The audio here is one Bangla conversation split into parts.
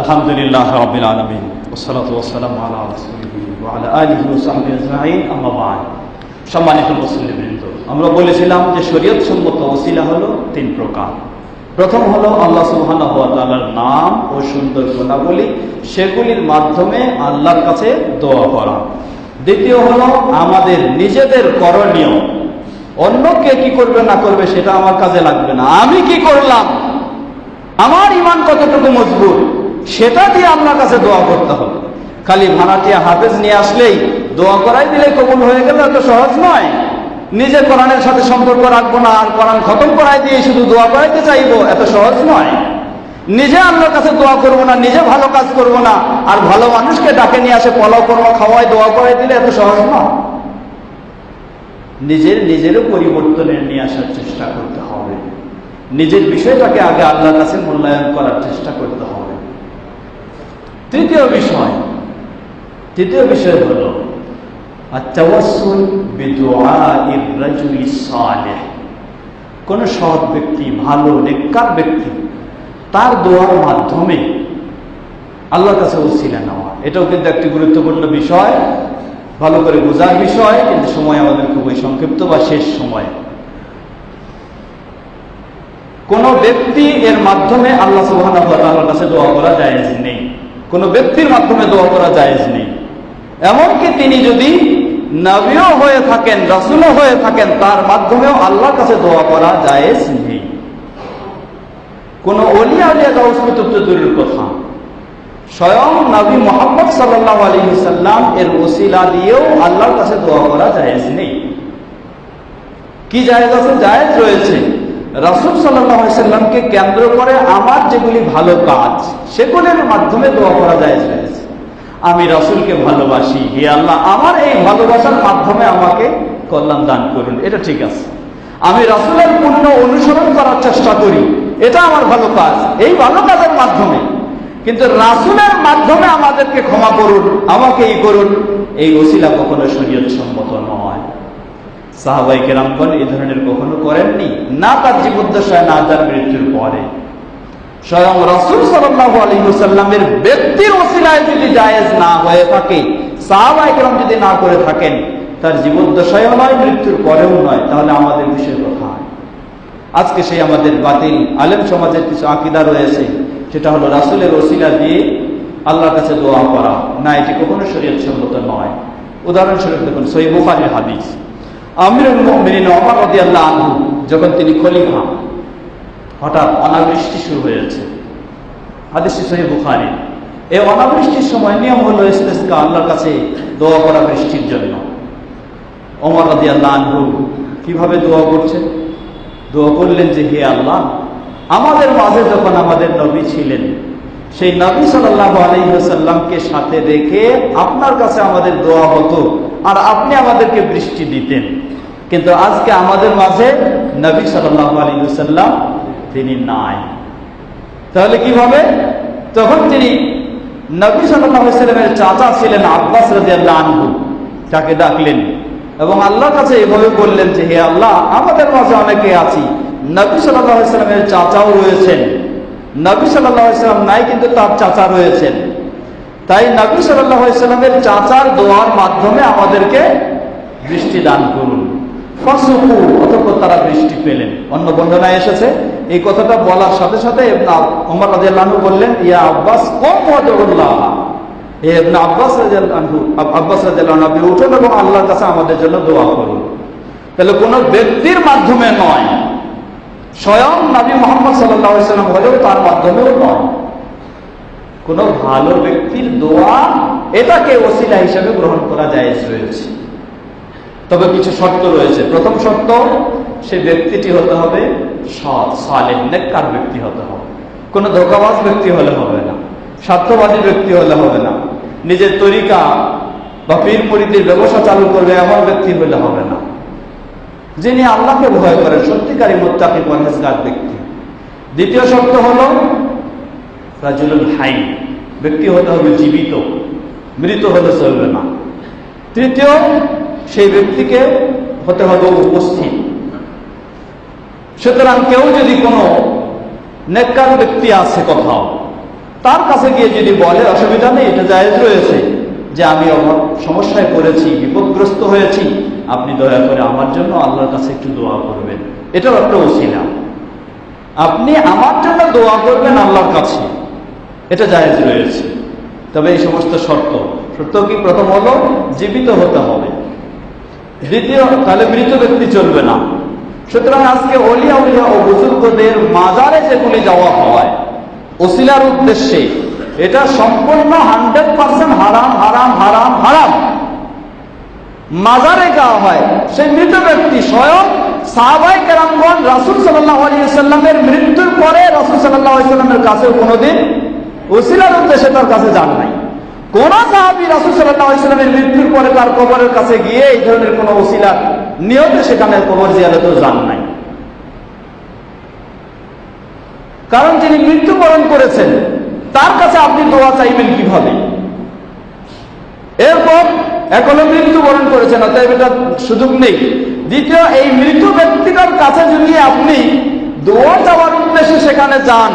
আলহামদুলিল্লাহ রবিল আলমিন ওসালাতাম আলা আলহি ওসাহাবি আজমাইন আহমাবান সম্মানিত মুসলিমবৃন্দ আমরা বলেছিলাম যে শরীয়ত সম্মত ওসিলা হলো তিন প্রকার। প্রথম হলো আল্লাহ সুবাহর নাম ও সুন্দর গুণাবলী, সেগুলির মাধ্যমে আল্লাহর কাছে দোয়া করা। দ্বিতীয় হলো আমাদের নিজেদের করণীয়। অন্য কে কি করবে না করবে সেটা আমার কাজে লাগবে না। আমি কি করলাম? আমার ইমান কতটুকু মজবুত? সেটা দিয়ে আপনার কাছে দোয়া করতে হবে। খালি ভাড়াটিয়া হাফেজ নিয়ে আসলেই দোয়া করাই দিলে কবুল হয়ে গেলে এত সহজ নয়। নিজে কোরআনের সাথে সম্পর্ক রাখব না, আর কোরআন খতম করাই দিয়ে শুধু দোয়া করাইতে চাইব, এত সহজ নয়। নিজে আল্লাহর কাছে দোয়া করব না, নিজে ভালো কাজ করব না, আর ভালো মানুষকে ডাকে নিয়ে আসে, পলাও কর্ম খাওয়াই দোয়া করাই দিলে এত সহজ নয়। নিজের নিজেরও পরিবর্তনের নিয়ে আসার চেষ্টা করতে হবে। নিজের বিষয়টাকে আগে আল্লাহর কাছে মূল্যায়ন করার চেষ্টা করতে হবে। তৃতীয় বিষয় তৃতীয় বিষয় হল কোন সৎ ব্যক্তি, ভালো, নেককার ব্যক্তি, তার দোয়ার মাধ্যমে আল্লাহর কাছে উসিলা নেওয়া। এটাও কিন্তু একটি গুরুত্বপূর্ণ বিষয়। ভালো করে বোঝার বিষয়, কিন্তু সময় আমাদের খুবই সংক্ষিপ্ত বা শেষ সময়। কোন ব্যক্তি এর মাধ্যমে আল্লাহ তাআলার কাছে দোয়া করা জায়েজ নেই। কোন ব্যক্তির মাধ্যমে দোয়া করা জায়েজ নেই। এমনকি তিনি যদি নবীও হয়ে থাকেন, রাসূলও হয়ে থাকেন, তার মাধ্যমেও আল্লাহর কাছে দোয়া করা জায়েজ নেই। কোন অলিয়া আলিয়া গাউস কুতুব তো দূরের কথা। স্বয়ং নবী মোহাম্মদ সাল্লাহ আলী সাল্লাম এর ওসিলা দিয়েও আল্লাহর কাছে দোয়া করা জায়েজ নেই। কি জায়েজ আছে? জায়েজ রয়েছে। রাসুল সাল্লামকে কেন্দ্র করে আমার যেগুলি ভালো কাজ, সেগুলির মাধ্যমে দোয়া করা যায় আমি রাসুলকে ভালোবাসি। হে আল্লাহ, আমার এই ভালোবাসার মাধ্যমে আমাকে কল্যাণ দান করুন। এটা ঠিক আছে। আমি রাসুলের পূর্ণ অনুসরণ করার চেষ্টা করি। এটা আমার ভালো কাজ। এই ভালো কাজের মাধ্যমে। কিন্তু রাসুলের মাধ্যমে আমাদেরকে ক্ষমা করুন আমাকে এই করুন, এই ওসিলা কখনো শরীয়ত সম্মত নয়। সাহাবাই কেরামগণ এই ধরনের কখনো করেননি? না, তার জীবদ্দশায়, না, তার মৃত্যুর পরে। স্বয়ং রসুল সাল্লাহ আলহিমসাল্লামের ব্যক্তির ওসিলায় যদি জায়েজ না হয়ে থাকে, সাহাবাই কেরাম যদি না করে থাকেন, তার জীবদ্দশায়ও নয়, মৃত্যুর পরেও নয়। তাহলে আমাদের বিষয় কথা আজকে সেই আমাদের বাতিল আলেম সমাজের কিছু আকিদা রয়েছে, সেটা হলো রাসুলের ওসিলা দিয়ে আল্লাহর কাছে দোয়া করা। না, এটি কখনো শরীয়ত সম্মত নয়। উদাহরণস্বরূপ দেখুন সই হাদিস। আমিরুল মুমিনিন ওমর রাদিয়াল্লাহু আনহু যখন তিনি খলিফা, হঠাৎ অনাবৃষ্টি শুরু হয়েছে হাদিসটি সহি বুখারী। এই অনাবৃষ্টির সময় নিয়ম হলো ইস্তেসকা, আল্লাহর কাছে দোয়া করা বৃষ্টির জন্য। ওমর রাদিয়াল্লাহু আনহু কীভাবে দোয়া করছেন দোয়া করলেন যে, হে আল্লাহ, আমাদের মাঝে যখন আমাদের নবী ছিলেন, সেই নবী সাল্লাহ আলহিহাসাল্লামকে সাথে রেখে আপনার কাছে আমাদের দোয়া হতো আর আপনি আমাদেরকে বৃষ্টি দিতেন। কিন্তু আজকে আমাদের মাঝে নবী সাল্লাহ আলহিহাসাল্লাম তিনি নাই। তাহলে কীভাবে? তখন তিনি নবী সাল্লামের চাচা ছিলেন আব্বাস আনহু, তাকে ডাকলেন এবং আল্লাহর কাছে এভাবে বললেন যে, হে আল্লাহ, আমাদের মাঝে অনেকে আছি, নবী সাল্লামের চাচাও রয়েছেন। নবী সাল্লাম নাই, কিন্তু তার চাচা রয়েছেন। তাই নবী সাল্লামের চাচার দোয়ার মাধ্যমে আমাদেরকে বৃষ্টি দান করুন। অতঃপর তারা বৃষ্টি পেলেন। অন্য বর্ণনায় এসেছে। এই কথাটা বলার সাথে সাথে ওমর রাজু বললেন, ইয়া আব্বাস, কম ওয়াদুল্লাহ আব্বাস আব্বাস আপনি উঠুন এবং আল্লাহর কাছে আমাদের জন্য দোয়া করুন। তাহলে কোনো ব্যক্তির মাধ্যমে নয়। স্বয়ং নবী মোহাম্মদ সাল্লাম হলেও তার মাধ্যমেও নয়। কোন ভালো ব্যক্তির দোয়া, এটাকে ওসিলা হিসেবে গ্রহণ করা যায় রয়েছে। তবে কিছু শর্ত রয়েছে। প্রথম শর্ত, সে ব্যক্তিটি হতে হবে সৎ সালেম নেককার ব্যক্তি হতে হবে। কোনো ধোকাবাজ ব্যক্তি হলে হবে না। স্বার্থবাদী ব্যক্তি হলে হবে না। নিজের তরিকা বা পীর ব্যবসা চালু করবে এমন ব্যক্তি হলে হবে না। যিনি আল্লাহকে ভয় করেন, সত্যিকারী মোত্তাকি পরহেজগার ব্যক্তি। দ্বিতীয় শর্ত হল রাজুলুল হাই, ব্যক্তি হতে হবে জীবিত, মৃত হলে চলবে না। তৃতীয় সেই ব্যক্তিকে হতে হবে উপস্থিত। সুতরাং কেউ যদি কোনো নেককার ব্যক্তি আছে কোথাও, তার কাছে গিয়ে যদি বলে, অসুবিধা নেই, এটা জায়েজ রয়েছে যে আমি সমস্যায় পড়েছি, বিপদগ্রস্ত হয়েছি, আপনি দয়া করে আমার জন্য আল্লাহর কাছে একটু দোয়া করবেন। এটাও একটা ওসিলা। আপনি আমার জন্য দোয়া করবেন আল্লাহর কাছে, এটা জায়েজ রয়েছে। তবে এই সমস্ত শর্ত। শর্ত কি? প্রথম হলো জীবিত হতে হবে। দ্বিতীয়, তাহলে মৃত ব্যক্তি চলবে না। সুতরাং আজকে অলিয়া উলিয়া ও বুজুর্গদের মাজারে যেগুলি যাওয়া হয়, ওসিলার উদ্দেশ্যে এটা সম্পূর্ণ হান্ড্রেড পার্সেন্ট হারাম হারাম হারাম হারাম। মাজারে যাওয়া হয়, সেই মৃত ব্যক্তি স্বয়ং সাহাবাই কেরামগণ রাসুল সাল্লাহ আলিয়াল্লামের মৃত্যুর পরে রাসুল সাল্লাহ আলিয়াল্লামের কাছে কোনোদিন ওসিলার উদ্দেশ্যে তার কাছে যান নাই। কোন সাহাবি রাসুল সাল্লাহ আলিয়াল্লামের মৃত্যুর পরে তার কবরের কাছে গিয়ে এই ধরনের কোন ওসিলার নিয়তে সেখানে কবর জিয়ারতেও যান নাই। কারণ যিনি মৃত্যুবরণ করেছেন, তার কাছে আপনি দোয়া চাইবেন কীভাবে? এরপর এখনও মৃত্যুবরণ করেছেন, অতএব এটা সুযোগ নেই। দ্বিতীয়, এই মৃত ব্যক্তিটার কাছে যদি আপনি দোয়া চাওয়ার উদ্দেশ্যে সেখানে যান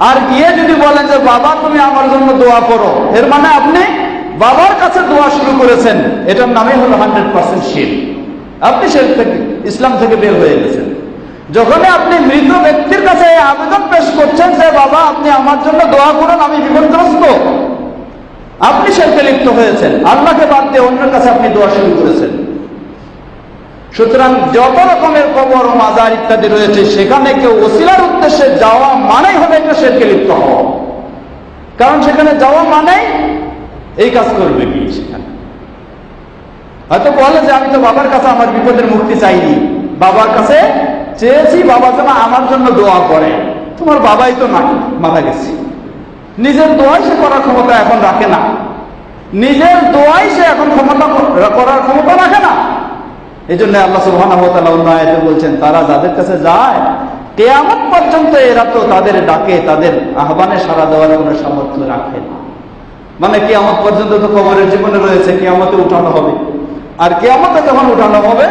আর গিয়ে যদি বলেন যে, বাবা, তুমি আমার জন্য দোয়া করো। এর মানে আপনি বাবার কাছে দোয়া শুরু করেছেন। এটার নামই হলো হান্ড্রেড পার্সেন্ট শিল আপনি সে থেকে, ইসলাম থেকে বের হয়ে গেছেন। যখন আপনি মৃত ব্যক্তির কাছে আবেদন পেশ করছেন যে, বাবা, আপনি আমার জন্য দোয়া করুন, আমি বিপদগ্রস্ত। আপনি সেরকে লিপ্ত হয়েছেন। আল্লাহকে বাদ দিয়ে অন্যের কাছে আপনি দোয়া শুরু করেছেন। সুতরাং যত রকমের কবর, মাজার ইত্যাদি রয়েছে, সেখানে কেউ ওসিলার উদ্দেশ্যে যাওয়া মানেই হবে একটা সেরকে লিপ্ত হওয়া। কারণ সেখানে যাওয়া মানেই এই কাজ করবে কি সেখানে। হয়তো বলে যে, আমি তো বাবার কাছে আমার বিপদের মুক্তি চাইনি। বাবার কাছে চেয়েছি, বাবা যেন আমার জন্য দোয়া করে। তোমার বাবাই তো নাই, মারা গেছি। নিজের দোয়াই সে করার ক্ষমতা এখন রাখে না। নিজের দোয়াই সে এখন ক্ষমতা করার ক্ষমতা রাখে না। এই জন্য আল্লাহ সুবাহ বলছেন, তারা যাদের কাছে যায়, কেয়ামত পর্যন্ত এরা তো তাদের ডাকে, তাদের আহ্বানে সারা দেওয়ার কোনো সামর্থ্য রাখে না। মানে কেয়ামত পর্যন্ত তো কবরের জীবনে রয়েছে, কেয়ামতে উঠানো হবে। আর কেয়ামতে যখন উঠানো হবে,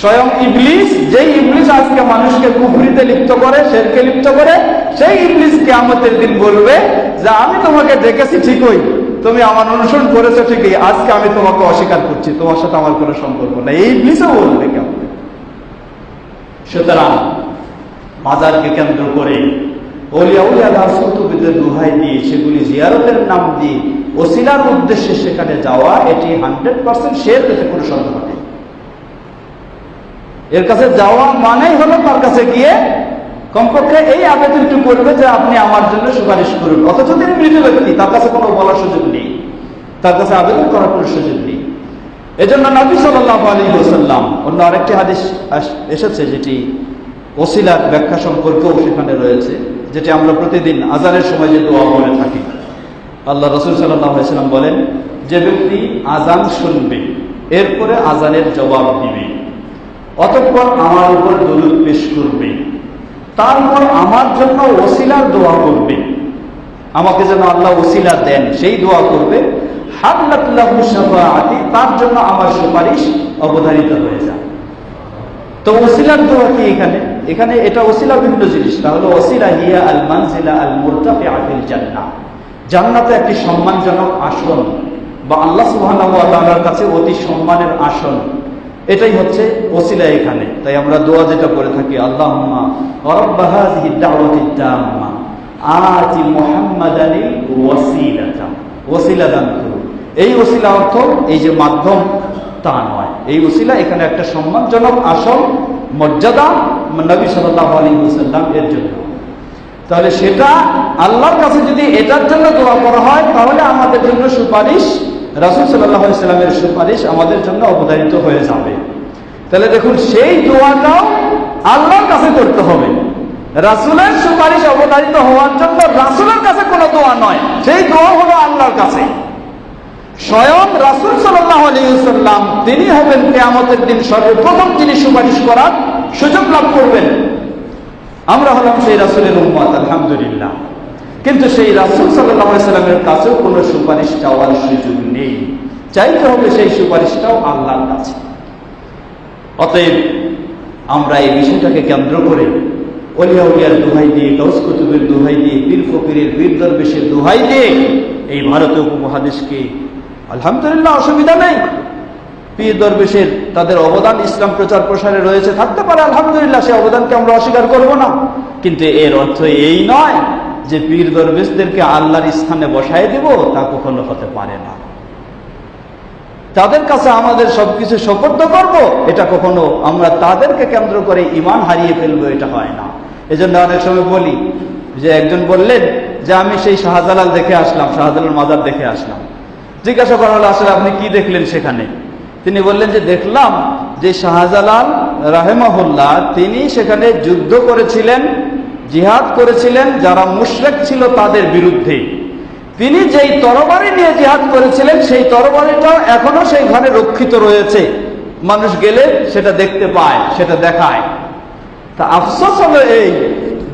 স্বয়ং ইবলিস, যেই ইবলিস আজকে মানুষকে কুফরিতে লিপ্ত করে, শেরকে লিপ্ত করে, সেই ইবলিস কেয়ামতের দিন বলবে যে, আমি তোমাকে ডেকেছি ঠিকই তুমি আমার অনুসরণ করেছ ঠিকই, আজকে আমি তোমাকে অস্বীকার করছি, তোমার সাথে আমার কোনো সম্পর্ক নেই। এই ইবলিসও বলবে কেমন? সুতরাং মাজারকে কেন্দ্র করে দাসুবিদের দিয়ে সেগুলি জিয়ারতের নাম দিয়ে ওসিলার উদ্দেশ্যে সেখানে যাওয়া, এটি হান্ড্রেড পার্সেন্ট শেয়ার কোনো সন্দেহ নেই। এর কাছে যাওয়া মানেই হলো তার কাছে গিয়ে কমপক্ষে এই আবেদনটি করবে যে আপনি আমার জন্য সুপারিশ করুন। অথচ তিনি মৃত ব্যক্তি, তার কাছে কোনো বলার সুযোগ নেই। তার কাছে আবেদন করার কোনো সুযোগ নেই। এজন্য নবী সাল্লাহ আলী সাল্লাম অন্য আরেকটি হাদিস এসেছে যেটি ওসিলার ব্যাখ্যা সম্পর্কেও সেখানে রয়েছে, যেটি আমরা প্রতিদিন আজানের সময় যে দোয়া বলে থাকি। আল্লাহ রসুল সাল্লাম বলেন, যে ব্যক্তি আজান শুনবে, এরপরে আজানের জবাব দিবে। অতঃপর আমার উপর দরুদ পেশ করবে। তারপর আমার জন্য ওসিলার দোয়া করবে। আমাকে যেন আল্লাহ ওসিলা দেন, সেই দোয়া করবে। তার জন্য আমার সুপারিশ অবধারিত হয়ে যায়। তো ওসিলার দোয়া কি এখানে? এখানে এটা ওসিলা বিভিন্ন জিনিস তাহলে ওসিলা হিয়া আল মানজিলা আল মুরতাফি আফিল জান্নাহ। জান্নাতে একটি সম্মানজনক আসন বা আল্লাহ ওয়া কাছে অতি সম্মানের আসন। এটাই হচ্ছে ওসিলা এখানে। তাই আমরা দোয়া যেটা করে থাকি তাম্মা আতি মুহাম্মাদানিল ওয়াসিলাতা। ওসিলা দান করুন। এই ওসিলা অর্থ এই যে মাধ্যম, তা নয়। এই ওসিলা এখানে একটা সম্মানজনক আসল মর্যাদা নবী সাল্লাল্লাহু আলাইহি ওয়াসাল্লাম এর জন্য। তাহলে সেটা আল্লাহর কাছে যদি এটার জন্য দোয়া করা হয়, তাহলে আমাদের জন্য সুপারিশ রাসুল সাল্লাহ সাল্লামের সুপারিশ আমাদের জন্য অবধারিত হয়ে যাবে। তাহলে দেখুন, সেই দোয়াটাও আল্লাহর কাছে করতে হবে। রাসুলের সুপারিশ অবধারিত হওয়ার জন্য রাসুলের কাছে কোনো দোয়া নয়, সেই দোয়া হলো আল্লাহর কাছে। স্বয়ং রাসুল সাল্লাহ আলিয়াল্লাম তিনি হবেন কেয়ামতের দিন সর্বপ্রথম তিনি সুপারিশ করার সুযোগ লাভ করবেন। আমরা হলাম সেই রাসুলের উম্মত, আলহামদুলিল্লাহ। কিন্তু সেই রাসুল সাল্লামের কাছেও কোনো সুপারিশ চাওয়ার সুযোগ নেই। চাইতে হবে সেই সুপারিশটাও আল্লাহর কাছে। অতএব আমরা এই বিষয়টাকে কেন্দ্র করে অলিয়া উলিয়ার দোহাই দিয়ে গৌস কুতুবের দোহাই দিয়ে, পীর ফকিরের, পীর দরবেশের দোহাই দিয়ে এই ভারতীয় উপমহাদেশকে আলহামদুলিল্লাহ অসুবিধা নেই। পীর দরবেশের তাদের অবদান ইসলাম প্রচার প্রসারে রয়েছে, থাকতে পারে, আলহামদুলিল্লাহ সে অবদানকে আমরা অস্বীকার করব না। কিন্তু এর অর্থ এই নয় যে পীর দরবেশদেরকে আল্লাহর স্থানে বসায় দিব, তা কখনো হতে পারে না। তাদের কাছে আমাদের সবকিছু সোপর্দ করব, এটা কখনো আমরা তাদেরকে কেন্দ্র করে ইমান হারিয়ে ফেলব, এটা হয় না। এজন্য অনেক সময় বলি, যে একজন বললেন যে, আমি সেই শাহজালাল দেখে আসলাম, শাহজালাল মাজার দেখে আসলাম। জিজ্ঞাসা করা হলো, আসলে আপনি কি দেখলেন সেখানে? তিনি বললেন যে, দেখলাম যে শাহজালাল রাহেমাহুল্লাহ, তিনি সেখানে যুদ্ধ করেছিলেন জিহাদ করেছিলেন, যারা মুশরেক ছিল তাদের বিরুদ্ধে। তিনি যেই তরবারি নিয়ে জিহাদ করেছিলেন, সেই তরবারিটাও এখনও সেই ঘরে রক্ষিত রয়েছে। মানুষ গেলে সেটা দেখতে পায়, সেটা দেখায়। তা আফসোস হলো এই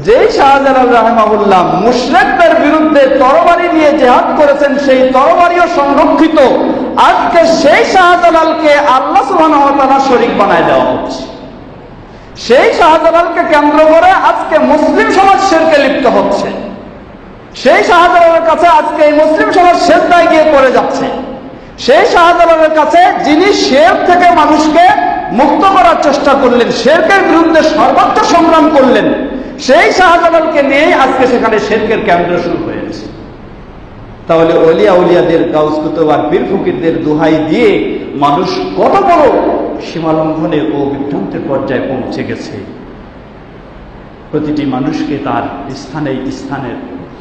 যে শাহজালাল রাহেমাহুল্লাহ মুশরেকদের বিরুদ্ধে তরবারি নিয়ে জেহাদ করেছেন, সেই তরবারিও সংরক্ষিত। আজকে সেই শাহজালালকে আল্লাহ তাআলা শরীক বানায় দেওয়া হচ্ছে। সেই শাহজালালকে কেন্দ্র করে আজকে মুসলিম সমাজ শেরকে লিপ্ত হচ্ছে। সেই শাহজালালের কাছে আজকে এই মুসলিম সমাজ শেরদায় গিয়ে পড়ে যাচ্ছে। সেই শাহজালালের কাছে যিনি শের থেকে মানুষকে মুক্ত করার চেষ্টা করলেন, শেরকের বিরুদ্ধে সর্বোচ্চ সংগ্রাম করলেন, সেই শাহজালালকে নিয়েই আজকে সেখানে শেরকের কেন্দ্র শুরু তাহলে অলিয়া উলিয়াদের, গাউস কুতুব আর বীর ফকিরদের দোহাই দিয়ে মানুষ কত বড় সীমালঙ্ঘনে ও বিভ্রান্তের পর্যায়ে পৌঁছে গেছে। প্রতিটি মানুষকে তার স্থানে স্থানের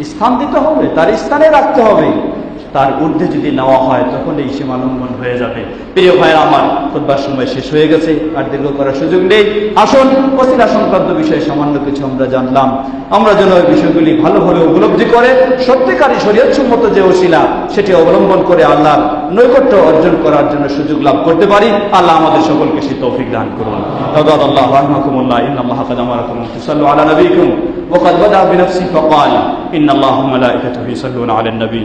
স্থান দিতে হবে, তার স্থানে রাখতে হবে। তার ঊর্ধ্বে যদি নেওয়া হয় তখন এই সীমালঙ্ঘন হয়ে যাবে প্রিয় ভাই আমার খুদবার সময় শেষ হয়ে গেছে আর দীর্ঘ করার সুযোগ নেই আসুন অসিলা সংক্রান্ত বিষয়ে সামান্য কিছু আমরা জানলাম আমরা যেন ওই বিষয়গুলি ভালোভাবে উপলব্ধি করে সত্যিকারী শরীয়ত সম্মত যে ওসিলা সেটি অবলম্বন করে আল্লাহর নৈকট্য অর্জন করার জন্য সুযোগ লাভ করতে পারি আল্লাহ আমাদের সকলকে সে তৌফিক দান করুন আল্লাহ রাহমাকুমুল্লাহ ইন্নাল্লাহ قد امركم ان تصلوا على نبيكم وقد بدا بنفسه فقال ان الله وملائكته يصلون على النبي